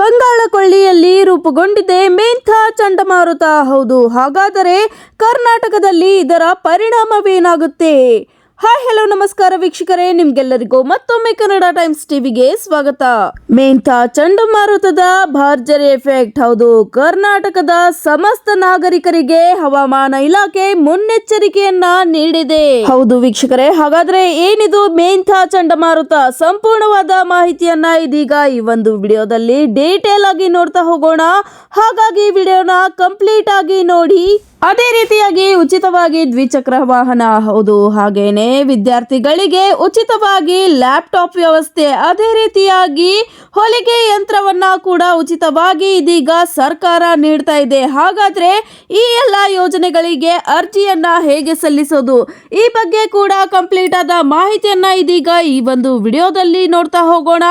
ಬಂಗಾಳ ಕೊಳ್ಳಿಯಲ್ಲಿ ರೂಪುಗೊಂಡಿದೆ ಮೇಂಥಾ ಚಂಡಮಾರುತ. ಹೌದು ಹಾಗಾದರೆ ಕರ್ನಾಟಕದಲ್ಲಿ ಇದರ ಪರಿಣಾಮವೇನಾಗುತ್ತೆ? ಹಾಯ್ ಹಲೋ ನಮಸ್ಕಾರ ವೀಕ್ಷಕರೇ. ನಿಮ್ಗೆಲ್ಲರಿಗೂ ಮತ್ತೊಮ್ಮೆ ಕನ್ನಡ ಟೈಮ್ಸ್ ಟಿವಿಗೆ ಸ್ವಾಗತ. ಮೇಂತ ಚಂಡಮಾರುತದ ಭಾರ್ಜರಿ ಎಫೆಕ್ಟ್ ಹೌದು, ಕರ್ನಾಟಕದ ಸಮಸ್ತ ನಾಗರಿಕರಿಗೆ ಹವಾಮಾನ ಇಲಾಖೆ ಮುನ್ನೆಚ್ಚರಿಕೆಯನ್ನ ನೀಡಿದೆ. ಹೌದು ವೀಕ್ಷಕರೇ, ಹಾಗಾದ್ರೆ ಏನಿದು ಮೇಂತ ಚಂಡಮಾರುತ? ಸಂಪೂರ್ಣವಾದ ಮಾಹಿತಿಯನ್ನ ಇದೀಗ ಈ ಒಂದು ವಿಡಿಯೋದಲ್ಲಿ ಡೀಟೇಲ್ ಆಗಿ ನೋಡ್ತಾ ಹೋಗೋಣ. ಹಾಗಾಗಿ ವಿಡಿಯೋನ ಕಂಪ್ಲೀಟ್ ಆಗಿ ನೋಡಿ. ಅದೇ ರೀತಿಯಾಗಿ ಉಚಿತವಾಗಿ ದ್ವಿಚಕ್ರ ವಾಹನ ಹೌದು. ಹಾಗೇನೆ ವಿದ್ಯಾರ್ಥಿಗಳಿಗೆ ಉಚಿತವಾಗಿ ಲ್ಯಾಪ್ಟಾಪ್ ವ್ಯವಸ್ಥೆ ಅದೇ ರೀತಿಯಾಗಿ ಹೊಲಿಗೆ ಯಂತ್ರವನ್ನ ಕೂಡ ಉಚಿತವಾಗಿ ಇದೀಗ ಸರ್ಕಾರ ನೀಡ್ತಾ ಇದೆ. ಹಾಗಾದ್ರೆ ಈ ಎಲ್ಲ ಯೋಜನೆಗಳಿಗೆ ಅರ್ಜಿಯನ್ನ ಹೇಗೆ ಸಲ್ಲಿಸೋದು? ಈ ಬಗ್ಗೆ ಕೂಡ ಕಂಪ್ಲೀಟ್ ಆದ ಮಾಹಿತಿಯನ್ನ ಇದೀಗ ಈ ಒಂದು ವಿಡಿಯೋದಲ್ಲಿ ನೋಡ್ತಾ ಹೋಗೋಣ.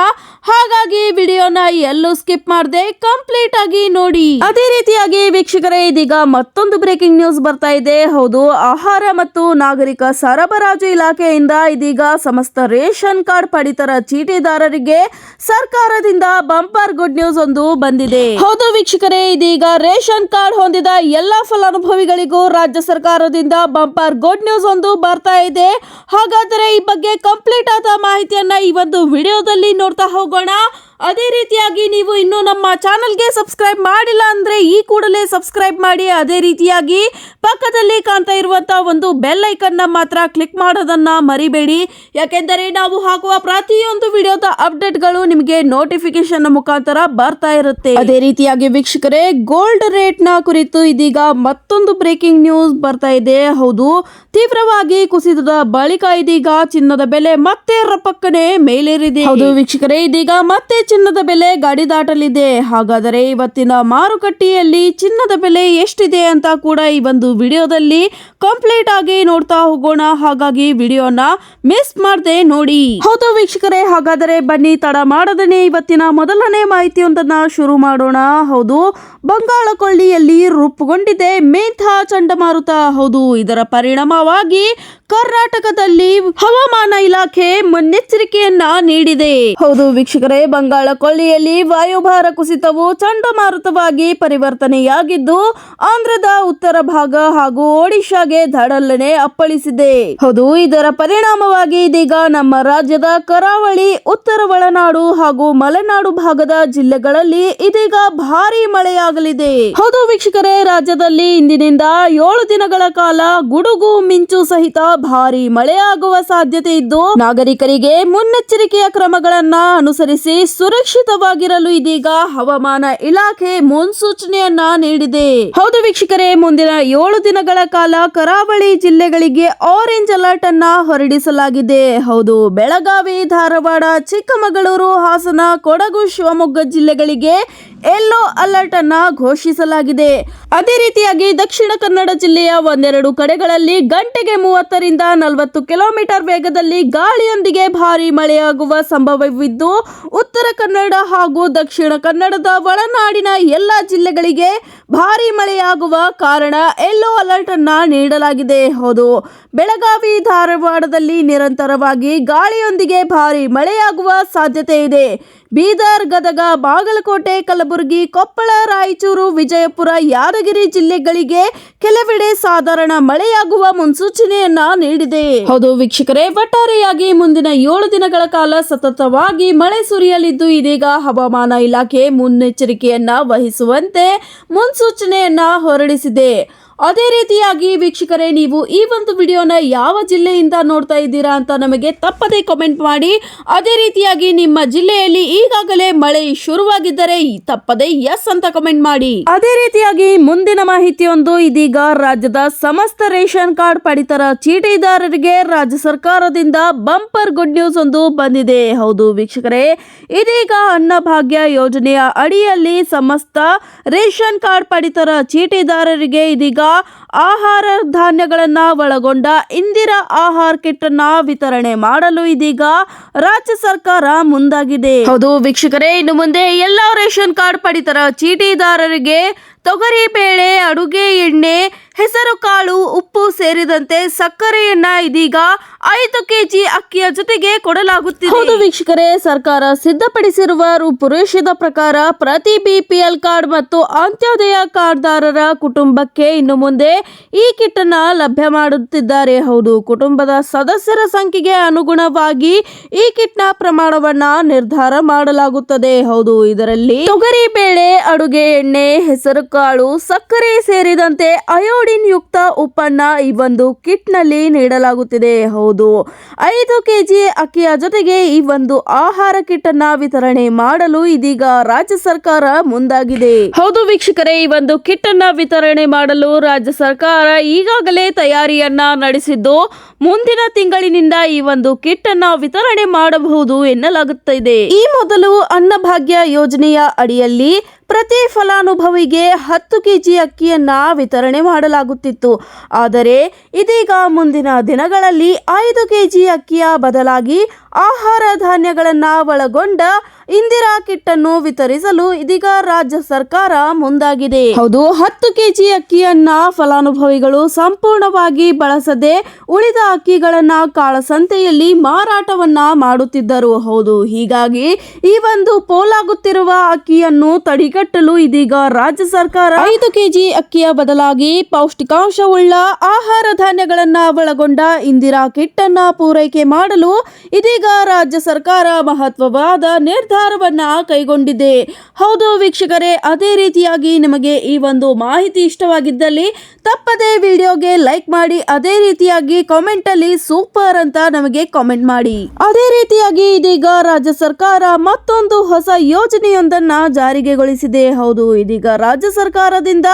ಹಾಗಾಗಿ ವಿಡಿಯೋನ ಎಲ್ಲೂ ಸ್ಕಿಪ್ ಮಾಡದೆ ಕಂಪ್ಲೀಟ್ ಆಗಿ ನೋಡಿ. ಅದೇ ರೀತಿಯಾಗಿ ವೀಕ್ಷಕರೇ, ಇದೀಗ ಮತ್ತೊಂದು ಬ್ರೇಕಿಂಗ್ ನ್ಯೂಸ್ ಬರ್ತಾ ಇದೆ. ಹೌದು, ಆಹಾರ ಮತ್ತು ನಾಗರಿಕ ಸರಬರಾಜು ಇಲಾಖೆಯಿಂದ ಇದೀಗ ಸಮಸ್ತ ರೇಷನ್ ಕಾರ್ಡ್ ಪಡಿತರ ಚೀಟಿದಾರರಿಗೆ ಸರ್ಕಾರದಿಂದ ಬಂಪರ್ ಗುಡ್ ನ್ಯೂಸ್ ಒಂದು ಬಂದಿದೆ. ಹೌದು ವೀಕ್ಷಕರೇ, ಇದೀಗ ರೇಷನ್ ಕಾರ್ಡ್ ಹೊಂದಿದ ಎಲ್ಲಾ ಫಲಾನುಭವಿಗಳಿಗೂ ರಾಜ್ಯ ಸರ್ಕಾರದಿಂದ ಬಂಪರ್ ಗುಡ್ ನ್ಯೂಸ್ ಒಂದು ಬರ್ತಾ ಇದೆ. ಹಾಗಾದರೆ ಈ ಬಗ್ಗೆ ಕಂಪ್ಲೀಟ್ ಆದ ಮಾಹಿತಿಯನ್ನ ಈ ಒಂದು ವಿಡಿಯೋದಲ್ಲಿ ನೋಡ್ತಾ ಹೋಗೋಣ. ಅದೇ ರೀತಿಯಾಗಿ ನೀವು ಇನ್ನೂ ನಮ್ಮ ಚಾನಲ್ಗೆ ಸಬ್ಸ್ಕ್ರೈಬ್ ಮಾಡಿಲ್ಲ ಅಂದರೆ ಈ ಕೂಡಲೇ ಸಬ್ಸ್ಕ್ರೈಬ್ ಮಾಡಿ. ಅದೇ ರೀತಿಯಾಗಿ ಪಕ್ಕದಲ್ಲಿ ಕಾಣ್ತಾ ಇರುವಂಥ ಒಂದು ಬೆಲ್ ಐಕನ್ನ ಮಾತ್ರ ಕ್ಲಿಕ್ ಮಾಡೋದನ್ನು ಮರಿಬೇಡಿ. ಯಾಕೆಂದರೆ ನಾವು ಹಾಕುವ ಪ್ರತಿಯೊಂದು ವಿಡಿಯೋದ ಅಪ್ಡೇಟ್ಗಳು ನಿಮಗೆ ನೋಟಿಫಿಕೇಶನ್ ಮುಖಾಂತರ ಬರ್ತಾ ಇರುತ್ತೆ. ಅದೇ ರೀತಿಯಾಗಿ ವೀಕ್ಷಕರೇ ಗೋಲ್ಡ್ ರೇಟ್ನ ಕುರಿತು ಇದೀಗ ಮತ್ತೊಂದು ಬ್ರೇಕಿಂಗ್ ನ್ಯೂಸ್ ಬರ್ತಾ ಇದೆ. ಹೌದು, ತೀವ್ರವಾಗಿ ಕುಸಿತದ ಬಳಿಕ ಇದೀಗ ಚಿನ್ನದ ಬೆಲೆ ಮತ್ತೆ ರಪಕ್ಕನೆ ಮೇಲೇರಿದೆ. ಹೌದು ವೀಕ್ಷಕರೇ, ಇದೀಗ ಮತ್ತೆ ಚಿನ್ನದ ಬೆಲೆ ಗಾಡಿ ದಾಟಲಿದೆ. ಹಾಗಾದರೆ ಇವತ್ತಿನ ಮಾರುಕಟ್ಟೆಯಲ್ಲಿ ಚಿನ್ನದ ಬೆಲೆ ಎಷ್ಟಿದೆ ಅಂತ ಕೂಡ ಈ ಒಂದು ವಿಡಿಯೋದಲ್ಲಿ ಕಂಪ್ಲೀಟ್ ಆಗಿ ನೋಡ್ತಾ ಹೋಗೋಣ. ಹಾಗಾಗಿ ವಿಡಿಯೋನ ಮಿಸ್ ಮಾಡದೆ ನೋಡಿ. ಹೌದು ವೀಕ್ಷಕರೇ, ಹಾಗಾದರೆ ಬನ್ನಿ, ತಡ ಮಾಡದನೆ ಇವತ್ತಿನ ಮೊದಲನೇ ಮಾಹಿತಿಯೊಂದನ್ನ ಶುರು ಮಾಡೋಣ. ಹೌದು ಬಂಗಾಳ ಕೊಳ್ಳಿಯಲ್ಲಿ ರೂಪುಗೊಂಡಿದೆ ಮೇಥಾ ಚಂಡಮಾರುತ. ಹೌದು, ಇದರ ಪರಿಣಾಮವಾಗಿ ಕರ್ನಾಟಕದಲ್ಲಿ ಹವಾಮಾನ ಇಲಾಖೆ ಮುನ್ನೆಚ್ಚರಿಕೆಯನ್ನ ನೀಡಿದೆ. ಹೌದು ವೀಕ್ಷಕರೇ, ಬಂಗಾಳ ಕೊಳ್ಳಿಯಲ್ಲಿ ವಾಯುಭಾರ ಕುಸಿತವು ಚಂಡಮಾರುತವಾಗಿ ಪರಿವರ್ತನೆಯಾಗಿದ್ದು, ಆಂಧ್ರದ ಉತ್ತರ ಭಾಗ ಹಾಗೂ ಒಡಿಶಾಗೆ ಧಡಲ್ಲನೆ ಅಪ್ಪಳಿಸಿದೆ. ಹೌದು, ಇದರ ಪರಿಣಾಮವಾಗಿ ಇದೀಗ ನಮ್ಮ ರಾಜ್ಯದ ಕರಾವಳಿ, ಉತ್ತರ ಒಳನಾಡು ಹಾಗೂ ಮಲೆನಾಡು ಭಾಗದ ಜಿಲ್ಲೆಗಳಲ್ಲಿ ಇದೀಗ ಭಾರಿ ಮಳೆಯಾಗಲಿದೆ. ಹೌದು ವೀಕ್ಷಕರೇ, ರಾಜ್ಯದಲ್ಲಿ ಇಂದಿನಿಂದ ಏಳು ದಿನಗಳ ಕಾಲ ಗುಡುಗು ಮಿಂಚು ಸಹಿತ ಭಾರಿ ಮಳೆಯಾಗುವ ಸಾಧ್ಯತೆ ಇದ್ದು ನಾಗರಿಕರಿಗೆ ಮುನ್ನೆಚ್ಚರಿಕೆಯ ಕ್ರಮಗಳನ್ನ ಅನುಸರಿಸಿ ಸುರಕ್ಷಿತವಾಗಿರಲು ಇದೀಗ ಹವಾಮಾನ ಇಲಾಖೆ ಮುನ್ಸೂಚನೆಯನ್ನ ನೀಡಿದೆ. ಹೌದು ವೀಕ್ಷಕರೇ, ಮುಂದಿನ ಏಳು ದಿನಗಳ ಕಾಲ ಕರಾವಳಿ ಜಿಲ್ಲೆಗಳಿಗೆ ಆರೆಂಜ್ ಅಲರ್ಟ್ ಅನ್ನ ಹೊರಡಿಸಲಾಗಿದೆ. ಹೌದು, ಬೆಳಗಾವಿ, ಧಾರವಾಡ, ಚಿಕ್ಕಮಗಳೂರು, ಹಾಸನ, ಕೊಡಗು, ಶಿವಮೊಗ್ಗ ಜಿಲ್ಲೆಗಳಿಗೆ ಯೆಲ್ಲೋ ಅಲರ್ಟ್ ಅನ್ನ ಘೋಷಿಸಲಾಗಿದೆ. ಅದೇ ರೀತಿಯಾಗಿ ದಕ್ಷಿಣ ಕನ್ನಡ ಜಿಲ್ಲೆಯ ಒಂದೆರಡು ಕಡೆಗಳಲ್ಲಿ ಗಂಟೆಗೆ ಮೂವತ್ತರಿಂದ ನಲವತ್ತು ಕಿಲೋಮೀಟರ್ ವೇಗದಲ್ಲಿ ಗಾಳಿಯೊಂದಿಗೆ ಭಾರಿ ಮಳೆಯಾಗುವ ಸಂಭವವಿದ್ದು, ಉತ್ತರ ಕನ್ನಡ ಹಾಗೂ ದಕ್ಷಿಣ ಕನ್ನಡದ ಒಳನಾಡಿನ ಎಲ್ಲ ಜಿಲ್ಲೆಗಳಿಗೆ ಭಾರಿ ಮಳೆಯಾಗುವ ಕಾರಣ ಯೆಲ್ಲೋ ಅಲರ್ಟ್ ಅನ್ನ ನೀಡಲಾಗಿದೆ. ಹೌದು, ಬೆಳಗಾವಿ ಧಾರವಾಡದಲ್ಲಿ ನಿರಂತರವಾಗಿ ಗಾಳಿಯೊಂದಿಗೆ ಭಾರಿ ಮಳೆಯಾಗುವ ಸಾಧ್ಯತೆ ಇದೆ. ಬೀದರ್ ಗದಗ, ಬಾಗಲಕೋಟೆ, ಕಲಬುರಗಿ, ಕೊಪ್ಪಳ, ರಾಯಚೂರು, ವಿಜಯಪುರ, ಯಾದಗಿರಿ ಜಿಲ್ಲೆಗಳಿಗೆ ಕೆಲವೆಡೆ ಸಾಧಾರಣ ಮಳೆಯಾಗುವ ಮುನ್ಸೂಚನೆಯನ್ನ ನೀಡಿದೆ. ಹೌದು ವೀಕ್ಷಕರೇ, ಒಟ್ಟಾರೆಯಾಗಿ ಮುಂದಿನ ಏಳು ದಿನಗಳ ಕಾಲ ಸತತವಾಗಿ ಮಳೆ ಸುರಿಯಲಿದ್ದು ಇದೀಗ ಹವಾಮಾನ ಇಲಾಖೆ ಮುನ್ನೆಚ್ಚರಿಕೆಯನ್ನ ವಹಿಸುವಂತೆ ಮುನ್ಸೂಚನೆಯನ್ನ ಹೊರಡಿಸಿದೆ. ಅದೇ ರೀತಿಯಾಗಿ ವೀಕ್ಷಕರೇ, ನೀವು ಈ ಒಂದು ವಿಡಿಯೋನ ಯಾವ ಜಿಲ್ಲೆಯಿಂದ ನೋಡ್ತಾ ಇದ್ದೀರಾ ಅಂತ ನಮಗೆ ತಪ್ಪದೇ ಕಮೆಂಟ್ ಮಾಡಿ. ಅದೇ ರೀತಿಯಾಗಿ ನಿಮ್ಮ ಜಿಲ್ಲೆಯಲ್ಲಿ ಈಗಾಗಲೇ ಮಳೆ ಶುರುವಾಗಿದ್ದರೆ ತಪ್ಪದೇ ಎಸ್ ಅಂತ ಕಮೆಂಟ್ ಮಾಡಿ. ಅದೇ ರೀತಿಯಾಗಿ ಮುಂದಿನ ಮಾಹಿತಿಯೊಂದು, ಇದೀಗ ರಾಜ್ಯದ ಸಮಸ್ತ ರೇಷನ್ ಕಾರ್ಡ್ ಪಡಿತರ ಚೀಟಿದಾರರಿಗೆ ರಾಜ್ಯ ಸರ್ಕಾರದಿಂದ ಬಂಪರ್ ಗುಡ್ ನ್ಯೂಸ್ ಒಂದು ಬಂದಿದೆ. ಹೌದು ವೀಕ್ಷಕರೇ, ಇದೀಗ ಅನ್ನಭಾಗ್ಯ ಯೋಜನೆಯ ಅಡಿಯಲ್ಲಿ ಸಮಸ್ತ ರೇಷನ್ ಕಾರ್ಡ್ ಪಡಿತರ ಚೀಟಿದಾರರಿಗೆ ಇದೀಗ law ಆಹಾರ ಧಾನ್ಯಗಳನ್ನು ಒಳಗೊಂಡ ಇಂದಿರಾ ಆಹಾರ ಕಿಟ್ ಅನ್ನ ವಿತರಣೆ ಮಾಡಲು ಇದೀಗ ರಾಜ್ಯ ಸರ್ಕಾರ ಮುಂದಾಗಿದೆ. ಹೌದು ವೀಕ್ಷಕರೇ ಇನ್ನು ಮುಂದೆ ಎಲ್ಲ ರೇಷನ್ ಕಾರ್ಡ್ ಪಡಿತರ ಚೀಟಿದಾರರಿಗೆ ತೊಗರಿ ಬೇಳೆ ಅಡುಗೆ ಎಣ್ಣೆ ಹೆಸರು ಕಾಳು ಉಪ್ಪು ಸೇರಿದಂತೆ ಸಕ್ಕರೆಯನ್ನ ಇದೀಗ ಐದು ಕೆಜಿ ಅಕ್ಕಿಯ ಜೊತೆಗೆ ಕೊಡಲಾಗುತ್ತಿದೆ. ಹೌದು ವೀಕ್ಷಕರೇ ಸರ್ಕಾರ ಸಿದ್ಧಪಡಿಸಿರುವ ರೂಪುರೇಷದ ಪ್ರಕಾರ ಪ್ರತಿ ಬಿಪಿಎಲ್ ಕಾರ್ಡ್ ಮತ್ತು ಅಂತ್ಯೋದಯ ಕಾರ್ಡ್ದಾರರ ಕುಟುಂಬಕ್ಕೆ ಇನ್ನು ಮುಂದೆ ಈ ಕಿಟ್ ಅನ್ನ ಲಭ್ಯ ಮಾಡುತ್ತಿದ್ದಾರೆ. ಹೌದು, ಕುಟುಂಬದ ಸದಸ್ಯರ ಸಂಖ್ಯೆಗೆ ಅನುಗುಣವಾಗಿ ಈ ಕಿಟ್ನ ಪ್ರಮಾಣವನ್ನ ನಿರ್ಧಾರ ಮಾಡಲಾಗುತ್ತದೆ. ಹೌದು, ಇದರಲ್ಲಿ ತೊಗರಿ ಬೇಳೆ, ಅಡುಗೆ ಎಣ್ಣೆ, ಹೆಸರು ಕಾಳು, ಸಕ್ಕರೆ ಸೇರಿದಂತೆ ಅಯೋಡಿನ್ ಯುಕ್ತ ಉಪ್ಪನ್ನ ಈ ಒಂದು ಕಿಟ್ನಲ್ಲಿ ನೀಡಲಾಗುತ್ತಿದೆ. ಹೌದು, ಐದು ಕೆಜಿ ಅಕ್ಕಿಯ ಜೊತೆಗೆ ಈ ಒಂದು ಆಹಾರ ಕಿಟ್ ಅನ್ನ ವಿತರಣೆ ಮಾಡಲು ಇದೀಗ ರಾಜ್ಯ ಸರ್ಕಾರ ಮುಂದಾಗಿದೆ. ಹೌದು, ವೀಕ್ಷಕರೇ, ಈ ಒಂದು ಕಿಟ್ ಅನ್ನ ವಿತರಣೆ ಮಾಡಲು ರಾಜ್ಯ ಸರ್ಕಾರ ಈಗಾಗಲೇ ತಯಾರಿಯನ್ನ ನಡೆಸಿದ್ದು, ಮುಂದಿನ ತಿಂಗಳಿನಿಂದ ಈ ಒಂದು ಕಿಟ್ ಅನ್ನ ವಿತರಣೆ ಮಾಡಬಹುದು ಎನ್ನಲಾಗುತ್ತಿದೆ. ಈ ಮೊದಲು ಅನ್ನಭಾಗ್ಯ ಯೋಜನೆಯ ಅಡಿಯಲ್ಲಿ ಪ್ರತಿ ಫಲಾನುಭವಿಗೆ ಹತ್ತು ಕೆಜಿ ಅಕ್ಕಿಯನ್ನ ವಿತರಣೆ ಮಾಡಲಾಗುತ್ತಿತ್ತು. ಆದರೆ ಇದೀಗ ಮುಂದಿನ ದಿನಗಳಲ್ಲಿ ಐದು ಕೆಜಿ ಅಕ್ಕಿಯ ಬದಲಾಗಿ ಆಹಾರ ಧಾನ್ಯಗಳನ್ನ ಒಳಗೊಂಡ ಇಂದಿರಾ ಕಿಟ್ ಅನ್ನು ವಿತರಿಸಲು ಇದೀಗ ರಾಜ್ಯ ಸರ್ಕಾರ ಮುಂದಾಗಿದೆ. ಹೌದು, ಹತ್ತು ಕೆಜಿ ಅಕ್ಕಿಯನ್ನ ಫಲಾನುಭವಿಗಳು ಸಂಪೂರ್ಣವಾಗಿ ಬಳಸದೆ ಉಳಿದ ಅಕ್ಕಿಗಳನ್ನ ಕಾಳಸಂತೆಯಲ್ಲಿ ಮಾರಾಟವನ್ನ ಮಾಡುತ್ತಿದ್ದರು. ಹೌದು, ಹೀಗಾಗಿ ಈ ಒಂದು ಪೋಲಾಗುತ್ತಿರುವ ಅಕ್ಕಿಯನ್ನು ತಡೆಗಟ್ಟಲು ಇದೀಗ ರಾಜ್ಯ ಸರ್ಕಾರ ಐದು ಕೆಜಿ ಅಕ್ಕಿಯ ಬದಲಾಗಿ ಪೌಷ್ಟಿಕಾಂಶವುಳ್ಳ ಆಹಾರ ಧಾನ್ಯಗಳನ್ನ ಒಳಗೊಂಡ ಇಂದಿರಾ ಕಿಟ್ ಅನ್ನ ಪೂರೈಕೆ ಮಾಡಲು ಇದೀಗ ರಾಜ್ಯ ಸರ್ಕಾರ ಮಹತ್ವವಾದ ನಿರ್ಧಾರವನ್ನ ಕೈಗೊಂಡಿದೆ. ಹೌದು ವೀಕ್ಷಕರೇ, ಅದೇ ರೀತಿಯಾಗಿ ನಿಮಗೆ ಈ ಒಂದು ಮಾಹಿತಿ ಇಷ್ಟವಾಗಿದ್ದಲ್ಲಿ ತಪ್ಪದೇ ವಿಡಿಯೋಗೆ ಲೈಕ್ ಮಾಡಿ, ಅದೇ ರೀತಿಯಾಗಿ ಕಾಮೆಂಟ್ ಅಲ್ಲಿ ಸೂಪರ್ ಅಂತ ನಮಗೆ ಕಾಮೆಂಟ್ ಮಾಡಿ. ಅದೇ ರೀತಿಯಾಗಿ ಇದೀಗ ರಾಜ್ಯ ಸರ್ಕಾರ ಮತ್ತೊಂದು ಹೊಸ ಯೋಜನೆಯೊಂದನ್ನ ಜಾರಿಗೆಗೊಳಿಸಿದೆ ಹೌದು, ಇದೀಗ ರಾಜ್ಯ ಸರ್ಕಾರದಿಂದ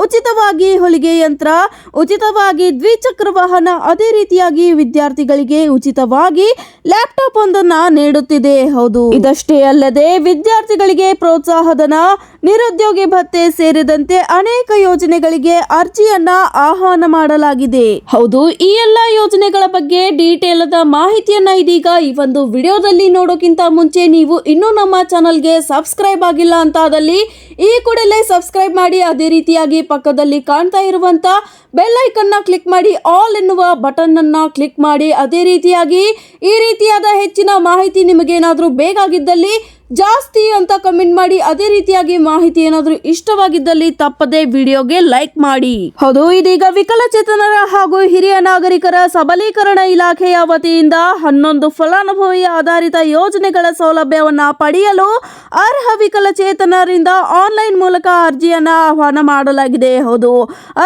ಉಚಿತವಾಗಿ ಹೊಲಿಗೆ ಯಂತ್ರ, ಉಚಿತವಾಗಿ ದ್ವಿಚಕ್ರ ವಾಹನ ಅದೇ ರೀತಿಯಾಗಿ ವಿದ್ಯಾರ್ಥಿಗಳಿಗೆ ಉಚಿತವಾಗಿ ಲ್ಯಾಪ್ಟಾಪ್ ಒಂದನ್ನ ನೀಡುತ್ತಿದೆ. ಹೌದು, ಇದಷ್ಟೇ ಅಲ್ಲದೆ ವಿದ್ಯಾರ್ಥಿಗಳಿಗೆ ಪ್ರೋತ್ಸಾಹಧನ ನಿರುದ್ಯೋಗಿ ಭತ್ಯೆ ಸೇರಿದಂತೆ ಅನೇಕ ಯೋಜನೆಗಳಿಗೆ ಅರ್ಜಿಯನ್ನ ಆಹ್ವಾನ ಮಾಡಲಾಗಿದೆ. ಹೌದು, ಈ ಎಲ್ಲಾ ಯೋಜನೆಗಳ ಬಗ್ಗೆ ಡೀಟೇಲ್ ಆದ ಮಾಹಿತಿಯನ್ನ ಇದೀಗ ಈ ಒಂದು ವಿಡಿಯೋದಲ್ಲಿ ನೋಡೋಕ್ಕಿಂತ ಮುಂಚೆ ನೀವು ಇನ್ನೂ ನಮ್ಮ ಚಾನಲ್ಗೆ ಸಬ್ಸ್ಕ್ರೈಬ್ ಆಗಿಲ್ಲ ಅಂತ ಆದಲ್ಲಿ ಈ ಕೂಡಲೇ ಸಬ್ಸ್ಕ್ರೈಬ್ ಮಾಡಿ, ಅದೇ ರೀತಿಯಾಗಿ ಪಕ್ಕದಲ್ಲಿ ಕಾಣ್ತಾ ಇರುವಂತ ಬೆಲ್ ಐಕನ್ನ ಕ್ಲಿಕ್ ಮಾಡಿ, ಆಲ್ ಎನ್ನುವ ಬಟನ್ ಅನ್ನ ಕ್ಲಿಕ್ ಮಾಡಿ, ಅದೇ ರೀತಿಯಾಗಿ ಈ ರೀತಿಯಾದ ಹೆಚ್ಚಿನ ಮಾಹಿತಿ ನಿಮಗೇನಾದರೂ ಬೇಕಾಗಿದ್ದಲ್ಲಿ ಜಾಸ್ತಿ ಅಂತ ಕಮೆಂಟ್ ಮಾಡಿ ಅದೇ ರೀತಿಯಾಗಿ ಮಾಹಿತಿ ಏನಾದರೂ ಇಷ್ಟವಾಗಿದ್ದಲ್ಲಿ ತಪ್ಪದೆ ವಿಡಿಯೋಗೆ ಲೈಕ್ ಮಾಡಿ. ಹೌದು, ಇದೀಗ ವಿಕಲಚೇತನರ ಹಾಗೂ ಹಿರಿಯ ನಾಗರಿಕರ ಸಬಲೀಕರಣ ಇಲಾಖೆಯ ವತಿಯಿಂದ ಹನ್ನೊಂದು ಫಲಾನುಭವಿ ಆಧಾರಿತ ಯೋಜನೆಗಳ ಸೌಲಭ್ಯವನ್ನ ಪಡೆಯಲು ಅರ್ಹ ವಿಕಲಚೇತನರಿಂದ ಆನ್ಲೈನ್ ಮೂಲಕ ಅರ್ಜಿಯನ್ನು ಆಹ್ವಾನ ಮಾಡಲಾಗಿದೆ. ಹೌದು,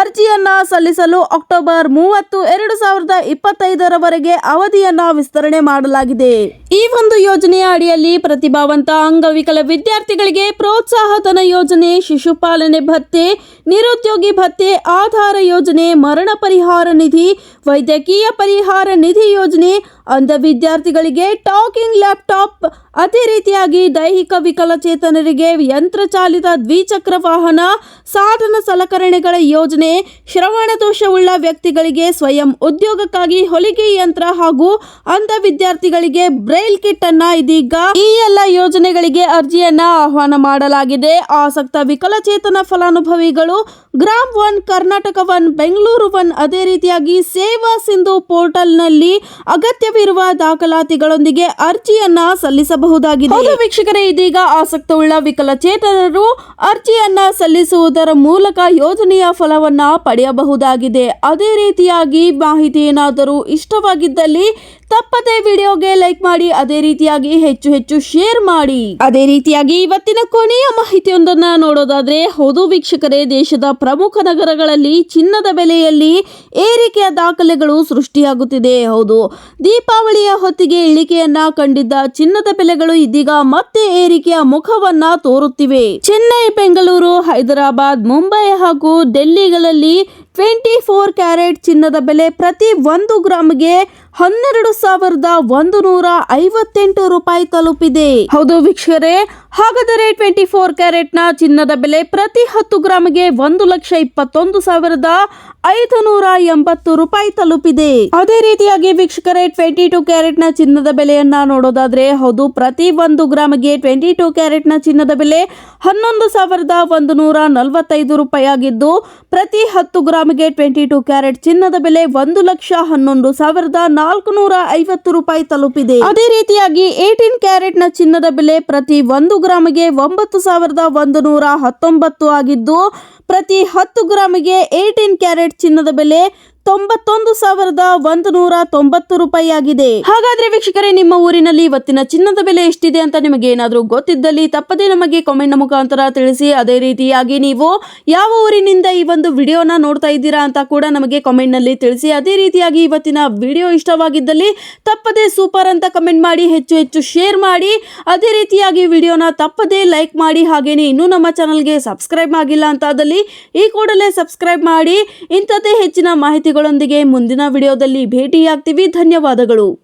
ಅರ್ಜಿಯನ್ನ ಸಲ್ಲಿಸಲು ಅಕ್ಟೋಬರ್ ಮೂವತ್ತು, ಎರಡು ಸಾವಿರದ ಇಪ್ಪತ್ತೈದರವರೆಗೆ ಅವಧಿಯನ್ನ ವಿಸ್ತರಣೆ ಮಾಡಲಾಗಿದೆ. ಈ ಒಂದು ಯೋಜನೆಯ ಅಡಿಯಲ್ಲಿ ಪ್ರತಿಭಾವಂತ ಅಂಗವಿಕಲ ವಿದ್ಯಾರ್ಥಿಗಳಿಗೆ ಪ್ರೋತ್ಸಾಹಧನ ಯೋಜನೆ ಶಿಶುಪಾಲನೆ ಭತ್ಯೆ ನಿರುದ್ಯೋಗಿ ಭತ್ಯೆ ಆಧಾರ ಯೋಜನೆ, ಮರಣ ಪರಿಹಾರ ನಿಧಿ, ವೈದ್ಯಕೀಯ ಪರಿಹಾರ ನಿಧಿ ಯೋಜನೆ ಅಂಧ ವಿದ್ಯಾರ್ಥಿಗಳಿಗೆ ಟಾಕಿಂಗ್ ಲ್ಯಾಪ್ಟಾಪ್, ಅದೇ ರೀತಿಯಾಗಿ ದೈಹಿಕ ವಿಕಲಚೇತನರಿಗೆ ಯಂತ್ರಚಾಲಿತ ದ್ವಿಚಕ್ರ ವಾಹನ, ಸಾಧನ ಸಲಕರಣೆಗಳ ಯೋಜನೆ ಶ್ರವಣ ದೋಷವುಳ್ಳ ವ್ಯಕ್ತಿಗಳಿಗೆ ಸ್ವಯಂ ಉದ್ಯೋಗಕ್ಕಾಗಿ ಹೊಲಿಗೆ ಯಂತ್ರ ಹಾಗೂ ಅಂಧ ವಿದ್ಯಾರ್ಥಿಗಳಿಗೆ ಬ್ರೈಲ್ ಕಿಟ್ ಅನ್ನ ಇದೀಗ ಈ ಎಲ್ಲ ಯೋಜನೆಗಳಿಗೆ ಅರ್ಜಿಯನ್ನ ಆಹ್ವಾನ ಮಾಡಲಾಗಿದೆ. ಆಸಕ್ತ ವಿಕಲಚೇತನ ಫಲಾನುಭವಿಗಳು Gram one, Karnataka one, Bengaluru one, ಅದೇ ರೀತಿಯಾಗಿ ಸೇವಾ ಸಿಂಧು ಪೋರ್ಟಲ್ನಲ್ಲಿ ಅಗತ್ಯವಿರುವ ದಾಖಲಾತಿಗಳೊಂದಿಗೆ ಅರ್ಜಿಯನ್ನ ಸಲ್ಲಿಸಬಹುದಾಗಿದೆ. ಹೌದು ವೀಕ್ಷಕರೇ, ಇದೀಗ ಆಸಕ್ತವುಳ್ಳ ವಿಕಲಚೇತನರು ಅರ್ಜಿಯನ್ನ ಸಲ್ಲಿಸುವುದರ ಮೂಲಕ ಯೋಜನೆಯ ಫಲವನ್ನ ಪಡೆಯಬಹುದಾಗಿದೆ. ಅದೇ ರೀತಿಯಾಗಿ ಮಾಹಿತಿ ಏನಾದರೂ ಇಷ್ಟವಾಗಿದ್ದಲ್ಲಿ ತಪ್ಪದೆ ವಿಡಿಯೋಗೆ ಲೈಕ್ ಮಾಡಿ, ಅದೇ ರೀತಿಯಾಗಿ ಹೆಚ್ಚು ಹೆಚ್ಚು ಶೇರ್ ಮಾಡಿ. ಅದೇ ರೀತಿಯಾಗಿ ಇವತ್ತಿನ ಕೊನೆಯ ಮಾಹಿತಿಯೊಂದನ್ನ ನೋಡೋದಾದ್ರೆ, ಹೌದು ವೀಕ್ಷಕರೇ, ದೇಶದ ಪ್ರಮುಖ ನಗರಗಳಲ್ಲಿ ಚಿನ್ನದ ಬೆಲೆಯಲ್ಲಿ ಏರಿಕೆಯ ದಾಖಲೆಗಳು ಸೃಷ್ಟಿಯಾಗುತ್ತಿದೆ. ಹೌದು, ದೀಪಾವಳಿಯ ಹೊತ್ತಿಗೆ ಇಳಿಕೆಯನ್ನ ಕಂಡಿದ್ದ ಚಿನ್ನದ ಬೆಲೆಗಳು ಇದೀಗ ಮತ್ತೆ ಏರಿಕೆಯ ಮುಖವನ್ನ ತೋರುತ್ತಿವೆ. ಚೆನ್ನೈ, ಬೆಂಗಳೂರು, ಹೈದರಾಬಾದ್, ಮುಂಬೈ ಹಾಗೂ ಡೆಲ್ಲಿಗಳಲ್ಲಿ ಟ್ವೆಂಟಿ ಫೋರ್ ಕ್ಯಾರೆಟ್ ಚಿನ್ನದ ಬೆಲೆ ಪ್ರತಿ ಒಂದು ಗ್ರಾಮ್ಗೆ ಹನ್ನೆರಡು ಸಾವಿರದ ಒಂದು ನೂರ ಐವತ್ತೆಂಟು ರೂಪಾಯಿ ತಲುಪಿದೆ. ಹೌದು ವೀಕ್ಷಕರೇ, ಹಾಗಾದರೆ ಟ್ವೆಂಟಿ ಫೋರ್ ಕ್ಯಾರೆಟ್ನ ಚಿನ್ನದ ಬೆಲೆ ಪ್ರತಿ ಹತ್ತು ಗ್ರಾಮ್ಗೆ ಒಂದು ಲಕ್ಷ ಇಪ್ಪತ್ತೊಂದು ಸಾವಿರದ ಐದು ನೂರ ಎಂಬತ್ತು ರೂಪಾಯಿ ತಲುಪಿದೆ. ಅದೇ ರೀತಿಯಾಗಿ ವೀಕ್ಷಕರೇ, ಟ್ವೆಂಟಿ ಟು ಕ್ಯಾರೆಟ್ನ ಚಿನ್ನದ ಬೆಲೆಯನ್ನ ನೋಡೋದಾದ್ರೆ ಹೌದು, ಪ್ರತಿ ಒಂದು ಗ್ರಾಮ್ಗೆ ಟ್ವೆಂಟಿ ಟೂ ಕ್ಯಾರೆಟ್ನ ಚಿನ್ನದ ಬೆಲೆ ಹನ್ನೊಂದು ಸಾವಿರದ ಒಂದು ನೂರ ನಲವತ್ತೈದು ರೂಪಾಯಿ ಆಗಿದ್ದು ಪ್ರತಿ ಹತ್ತು ಗ್ರಾಮ್ಗೆ ಟ್ವೆಂಟಿ ಟು ಕ್ಯಾರೆಟ್ ಚಿನ್ನದ ಬೆಲೆ ಒಂದು ಲಕ್ಷ ಹನ್ನೊಂದು ಸಾವಿರದ ನಾಲ್ಕು ನೂರ ಐವತ್ತು ರೂಪಾಯಿ ತಲುಪಿದೆ. ಅದೇ ರೀತಿಯಾಗಿ ಏಟೀನ್ ಕ್ಯಾರೆಟ್ನ ಚಿನ್ನದ ಬೆಲೆ ಪ್ರತಿ ಒಂದು ಗ್ರಾಮಿಗೆ ಒಂಬತ್ತು ಸಾವಿರದ ಒಂದು ನೂರ ಹತ್ತೊಂಬತ್ತು ಆಗಿದ್ದು ಪ್ರತಿ ಹತ್ತು ಗ್ರಾಮಿಗೆ ಏಟೀನ್ ಕ್ಯಾರೆಟ್ ಚಿನ್ನದ ಬೆಲೆ ತೊಂಬತ್ತೊಂದು ಸಾವಿರದ ಒಂದು ನೂರ ತೊಂಬತ್ತು ರೂಪಾಯಿ ಆಗಿದೆ ಹಾಗಾದ್ರೆ ವೀಕ್ಷಕರೇ, ನಿಮ್ಮ ಊರಿನಲ್ಲಿ ಇವತ್ತಿನ ಚಿನ್ನದ ಬೆಲೆ ಎಷ್ಟಿದೆ ಅಂತ ನಿಮಗೆ ಏನಾದರೂ ಗೊತ್ತಿದ್ದಲ್ಲಿ ತಪ್ಪದೇ ನಮಗೆ ಕಾಮೆಂಟ್ ಮುಖಾಂತರ ತಿಳಿಸಿ. ಅದೇ ರೀತಿಯಾಗಿ ನೀವು ಯಾವ ಊರಿನಿಂದ ಈ ಒಂದು ವಿಡಿಯೋನ ನೋಡ್ತಾ ಇದ್ದೀರಾ ಅಂತ ಕೂಡ ನಮಗೆ ಕಾಮೆಂಟ್ನಲ್ಲಿ ತಿಳಿಸಿ. ಅದೇ ರೀತಿಯಾಗಿ ಇವತ್ತಿನ ವಿಡಿಯೋ ಇಷ್ಟವಾಗಿದ್ದಲ್ಲಿ ತಪ್ಪದೇ ಸೂಪರ್ ಅಂತ ಕಮೆಂಟ್ ಮಾಡಿ, ಹೆಚ್ಚು ಹೆಚ್ಚು ಶೇರ್ ಮಾಡಿ. ಅದೇ ರೀತಿಯಾಗಿ ವಿಡಿಯೋನ ತಪ್ಪದೇ ಲೈಕ್ ಮಾಡಿ. ಹಾಗೇನೆ ಇನ್ನೂ ನಮ್ಮ ಚಾನಲ್ಗೆ ಸಬ್ಸ್ಕ್ರೈಬ್ ಆಗಿಲ್ಲ ಈ ಕೂಡಲೇ ಸಬ್ಸ್ಕ್ರೈಬ್ ಮಾಡಿ ಇಂಥದ್ದೇ ಹೆಚ್ಚಿನ ಮಾಹಿತಿಗಳೊಂದಿಗೆ ಮುಂದಿನ ವಿಡಿಯೋದಲ್ಲಿ ಭೇಟಿಯಾಗ್ತೀವಿ. ಧನ್ಯವಾದಗಳು.